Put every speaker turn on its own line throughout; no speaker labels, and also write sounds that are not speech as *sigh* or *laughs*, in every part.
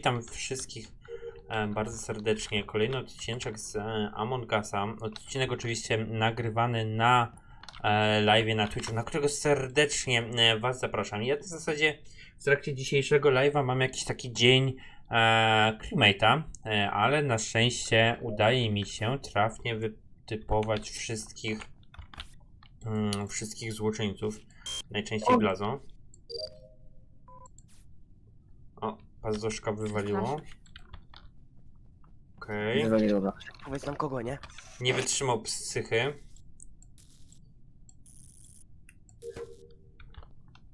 Witam wszystkich e, bardzo serdecznie. Kolejny odcinek z e, Among Usa. Odcinek oczywiście nagrywany na e, live na Twitchu, na którego serdecznie Was zapraszam. Ja w zasadzie w trakcie dzisiejszego live'a mam jakiś taki dzień e, ale na szczęście udaje mi się trafnie wytypować wszystkich mm, wszystkich złoczyńców. Najczęściej blazą. Pazduszka wywaliło. Okej.
Wywaliło go.
Powiedz nam kogo, nie?
Nie wytrzymał psychy.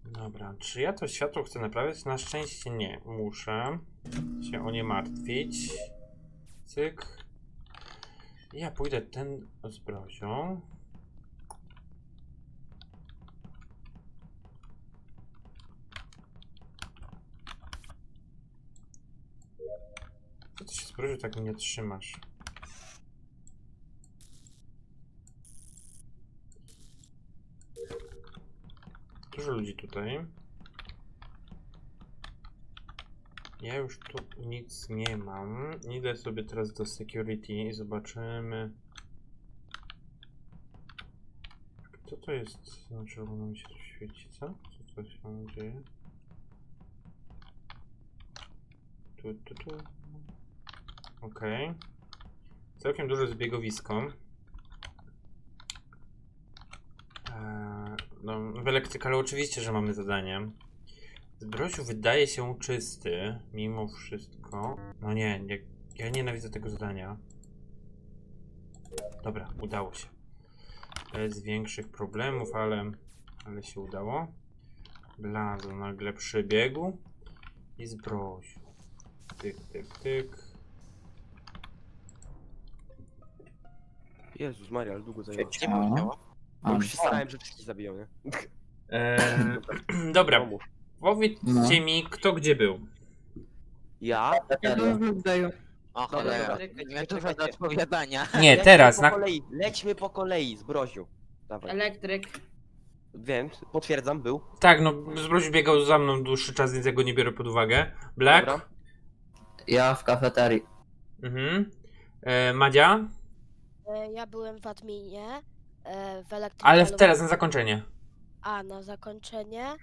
Dobra, czy ja to światło chcę naprawiać? Na szczęście nie. Muszę się o nie martwić. Cyk. Ja pójdę ten z brozią. Ty się brozią tak mnie trzymasz? Dużo ludzi tutaj. Ja już tu nic nie mam. Idę sobie teraz do security i zobaczymy. Co to jest? Na czerwono mi się tu świeci, co? Co to się dzieje? Tu, tu, tu. Okej. Całkiem duże zbiegowisko. Eee, no, w elektrykalu oczywiście, że mamy zadanie. Zbrosiu wydaje się czysty, mimo wszystko. No nie, nie, ja nienawidzę tego zadania. Dobra, udało się. Bez większych problemów, ale, ale się udało. Blazo nagle przybiegł. I zbrosiu. Tyk, tyk, tyk.
Jezus Maria, ale długo zajęło.
Gdzie było ciało?
Bo już się starałem, że wszystkich zabiją, nie?
Eee, dobra, *clears throat*
Pomóż.
powiedzcie
No.
mi, kto gdzie był.
Ja?
Ja byłem w.
O
Dobra,
cholera,
dobra.
nie dużo do odpowiadania.
Nie,
Lećmy
teraz,
po
na,
kolei, lećmy po kolei, z Broziu. Dawaj.
Elektryk.
Wiem, potwierdzam, był.
Tak, no Zbroś biegał za mną dłuższy czas, więc ja go nie biorę pod uwagę. Black?
Dobra.
Ja w kafeterii.
Mhm. E, Madzia?
E, Ja byłem w adminie, e, w elektrykalu.
Ale w- teraz na zakończenie.
A, na zakończenie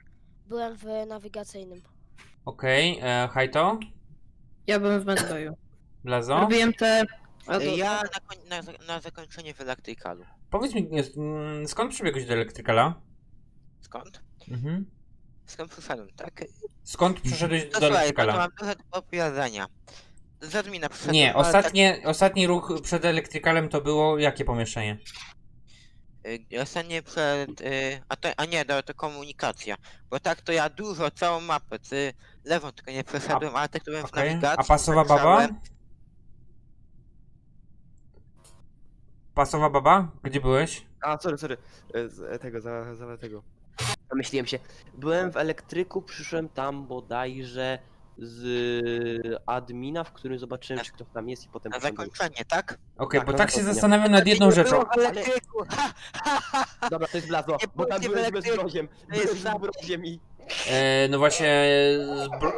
byłem w nawigacyjnym.
Okej, okay. Hajto?
Ja byłem w Medbayu.
Blazo?
Robiłem te... a to-
Ja na, koń- na, za- na zakończenie w elektrykalu.
Powiedz mi, jest, mm, skąd przybiegłeś do elektrykala?
Skąd?
Mhm.
Skąd przyszedłem, tak?
Skąd przyszedłeś
No
do
słuchaj, bo to
elektrykala?
mam dużo do opowiadania. Z admina przyszedłem.
Nie,
ale
ostatnie, ostatni ruch przed elektrykalem to było jakie pomieszczenie?
Tak, y, ostatnie przed... Y, a, to, a nie, to, to komunikacja. Bo tak to ja dużo, całą mapę, ty lewą tylko nie przeszedłem, ale tak to byłem w
Okej.
nawigacji.
A pasowa baba?
patrzałem.
Pasowa baba? Gdzie byłeś?
A, sorry, sorry. E, Z e, tego, za, za tego. Zamyśliłem się. Byłem w elektryku, przyszłem tam bodajże z admina, w którym zobaczyłem, czy ktoś tam jest i potem
Na
poszedłem
zakończenie, tak?
Okej,
Tak,
bo
na
tak się zastanawiam nad jedną
Nie
rzeczą.
było w elektryku! *laughs* Ha, ha, ha, ha.
Dobra, to jest Blazo,
Nie
bo tam
pójdźcie w
byłem z
elektryku.
Broziem.
To jest
Byłem z
za-
Broziem i...
E, no właśnie,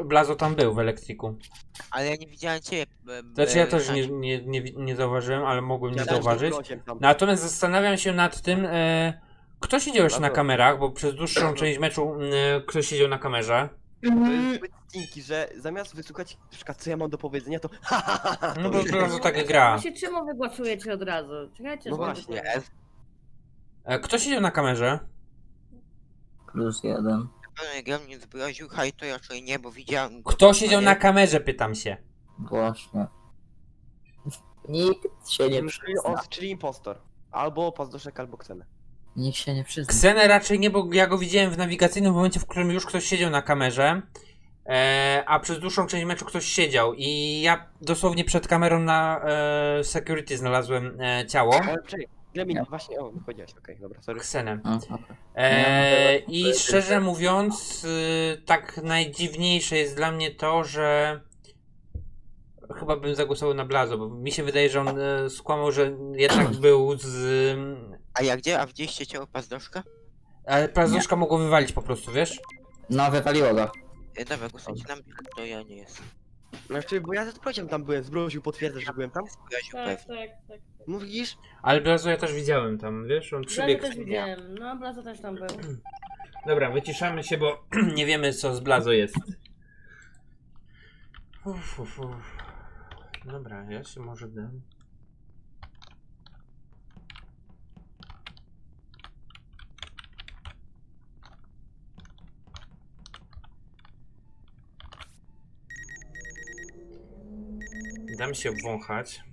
Blazo tam był w elektryku.
Ale ja nie widziałem ciebie. b- b-
Znaczy ja też nie, nie, nie, wi- nie zauważyłem, ale mogłem nie
z
zauważyć.
Tam.
Natomiast zastanawiam się nad tym, e, kto siedział jeszcze na kamerach, bo przez dłuższą *clears throat* część meczu e, ktoś siedział na kamerze.
To jest
Mhm.
zbyt stinki, że zamiast wysłuchać, na przykład, co ja mam do powiedzenia, to
No bo po prostu tak gra.
Właśnie czemu wygłosujecie od razu? Czekajcie,
No
żeby
właśnie.
to-
E, kto siedział na kamerze?
Plus jeden.
Pewnie gra mnie zbroził, haj to raczej nie, bo widziałem go
Kto siedział na kamerze, pytam się.
Właśnie. Nikt się nie
Czyli,
przyzna.
on, czyli impostor. Albo pazdoszek, albo ksenę.
Nikt się nie przyzna.
Ksenę raczej nie, bo ja go widziałem w nawigacyjnym momencie, w którym już ktoś siedział na kamerze. E, a przez dłuższą część meczu ktoś siedział i ja dosłownie przed kamerą na e, security znalazłem e, ciało.
Ale czekaj, właśnie, o, powiedziałeś, okej, dobra, sorry.
Ksenę.
Dobra.
E, I szczerze mówiąc, y, tak najdziwniejsze jest dla mnie to, że chyba bym zagłosował na Blazo, bo mi się wydaje, że on e, skłamał, że jednak był z.
A ja gdzie? A widzieliście ciało pazdoszka?
Ale Plazuszka mogło wywalić po prostu, wiesz?
No, wywaliło go.
E, Dobra, głosujcie na mnie, to ja nie jestem.
Znaczy, bo ja z prosią tam byłem, zbroził potwierdza, że byłem tam.
Zgroził
Tak,
pewnie.
tak, tak.
No widzisz?
Ale Blazo ja też widziałem tam, wiesz, on
Blazo
przybiegł.
też widziałem. No, Blazo też tam był. *clears throat*
Dobra, wyciszamy się, bo *clears throat* nie wiemy co z Blazo jest. Uf, uf, uf. Dobra, ja się może dam. Dam się wąchać.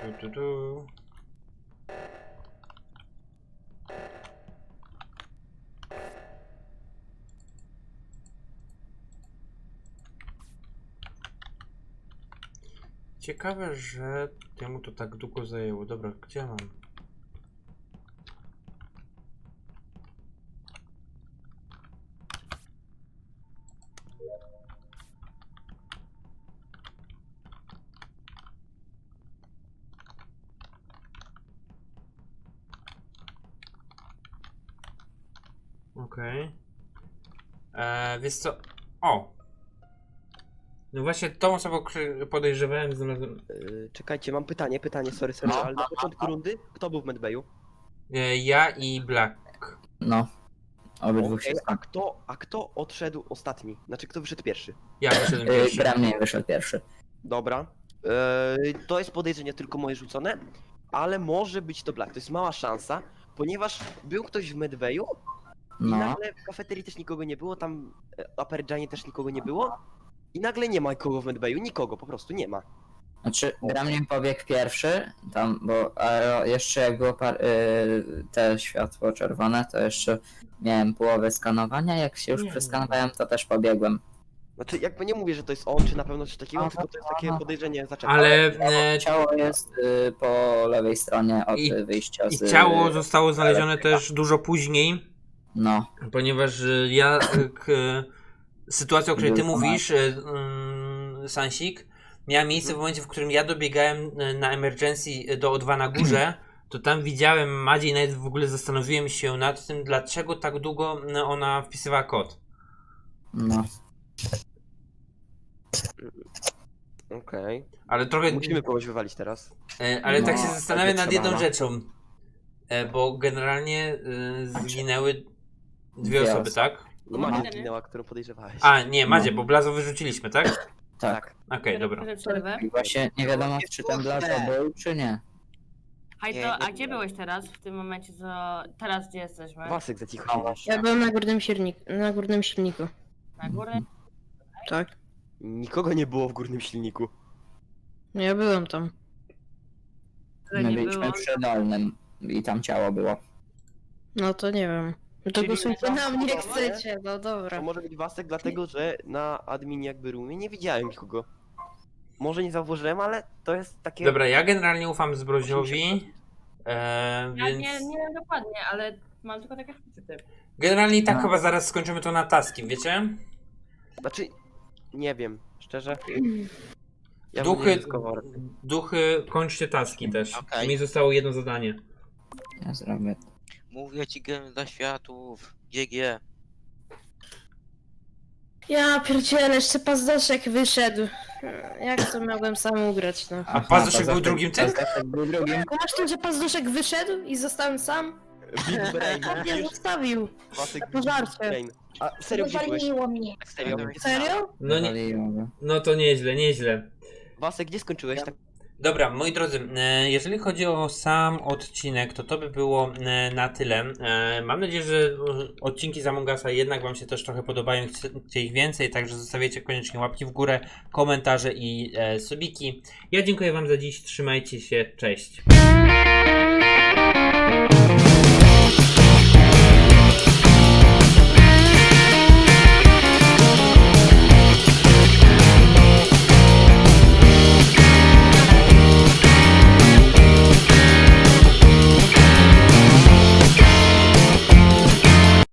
Tu, tu, tu. Ciekawe, że jemu to tak długo zajęło. Dobra, gdzie mam? Okej. Okay. Wiesz co? O! No właśnie tą osobę którą podejrzewałem znalazłem.
Yy, czekajcie, mam pytanie, pytanie, sorry, sorry,
No.
ale na początku rundy, kto był w medbayu?
E, Ja i Black.
No. Obydwu
Okej,
się
a kto, a kto odszedł ostatni? Znaczy, kto wyszedł pierwszy?
Ja wyszedłem
Yy,
pierwszy.
Gremlin wyszedł pierwszy.
Dobra. Yy, to jest podejrzenie tylko moje rzucone, ale może być to Black. To jest mała szansa, ponieważ był ktoś w medbayu i
No.
nagle w kafeterii też nikogo nie było, tam e, w Aperjanie też nikogo nie było i nagle nie ma nikogo w medbayu, nikogo, po prostu nie ma.
Znaczy, Gremlin pobiegł pierwszy, tam, bo jeszcze jak było par, y, te światło czerwone, to jeszcze miałem połowę skanowania, jak się już
Nie.
przeskanowałem, to też pobiegłem.
Znaczy, jakby nie mówię, że to jest on, czy na pewno coś takiego,
Aha,
tylko to jest takie
aha.
podejrzenie zaczepne.
Ale e,
Ciało jest y, po lewej stronie od
I-
y, wyjścia
i
z...
ciało zostało znalezione też dużo później,
No,
ponieważ e, ja k, sytuacja, o której ty mówisz, e, mm, Sansik, miała miejsce w momencie, w którym ja dobiegałem e, na emergency do O2 na górze. To tam widziałem Madziej, nawet w ogóle zastanowiłem się nad tym, dlaczego tak długo e, ona wpisywała kod.
no.
Okej.
Ale trochę.
Musimy kogoś wywalić teraz.
E, ale tak
No,
się zastanawiam
tak
nad jedną
trzeba,
rzeczą. E, bo generalnie e, zginęły dwie
Dwie
osoby,
osoby.
tak?
No
No.
Madzie zginęła, którą podejrzewałeś.
A, nie, Madzie, bo Blazo wyrzuciliśmy, tak?
Tak.
Okej, dobra.
Proszę przerwę.
I właśnie nie wiadomo, czy ten Blazo był, czy nie.
Hej,
Nie,
to,
nie
a gdzie byłeś teraz? W tym momencie, co... Teraz gdzie jesteśmy?
Wasek za cicho
No.
Ja byłem na górnym silniku. Na górnym silniku.
Na górę?
Tak.
Nikogo nie było w górnym silniku.
No ja byłem tam.
Które
My
nie
byliśmy
było.
przy dolnym i tam ciało było.
No to nie wiem. No to
Czyli
głosujcie na mnie, jak chcecie. No
To
dobra.
może być Wasek, dlatego że na admin jakby roomie nie widziałem nikogo. Może nie zauważyłem, ale to jest takie...
Dobra, ja generalnie ufam Zbroziowi. E,
Ja
więc
nie, nie wiem dokładnie, ale mam tylko takie szczyty.
generalnie i tak
No.
chyba zaraz skończymy to na taski, wiecie?
Znaczy, nie wiem, szczerze. Ja bym nie
Duchy,
ryzykował.
duchy, kończcie taski też.
Okej.
Mi zostało jedno zadanie.
Ja zrobię.
Mówię ci gem dla światów. GG.
Ja pierdzielę, jeszcze pazdoszek wyszedł. Jak to miałbym sam ugrać, no.
A Pazuszek był drugim tym?
Pazuszek był drugim.
Kumasz tym, że pazdoszek wyszedł i zostałem sam?
Big *laughs* Brain,
A mnie
widzisz?
zostawił.
Wasek,
Na pożarcie.
Brain. A serio?
Wywaliło mnie.
Serio?
Serio?
No, nie, no to nieźle, nieźle.
Wasek, gdzie skończyłeś? Tak
Dobra, moi drodzy, e, jeżeli chodzi o sam odcinek, to to by było e, na tyle. E, Mam nadzieję, że odcinki z Among Usa jednak Wam się też trochę podobają chcecie ich więcej, także zostawiajcie koniecznie łapki w górę, komentarze i subiki. Ja dziękuję Wam za dziś, trzymajcie się, cześć.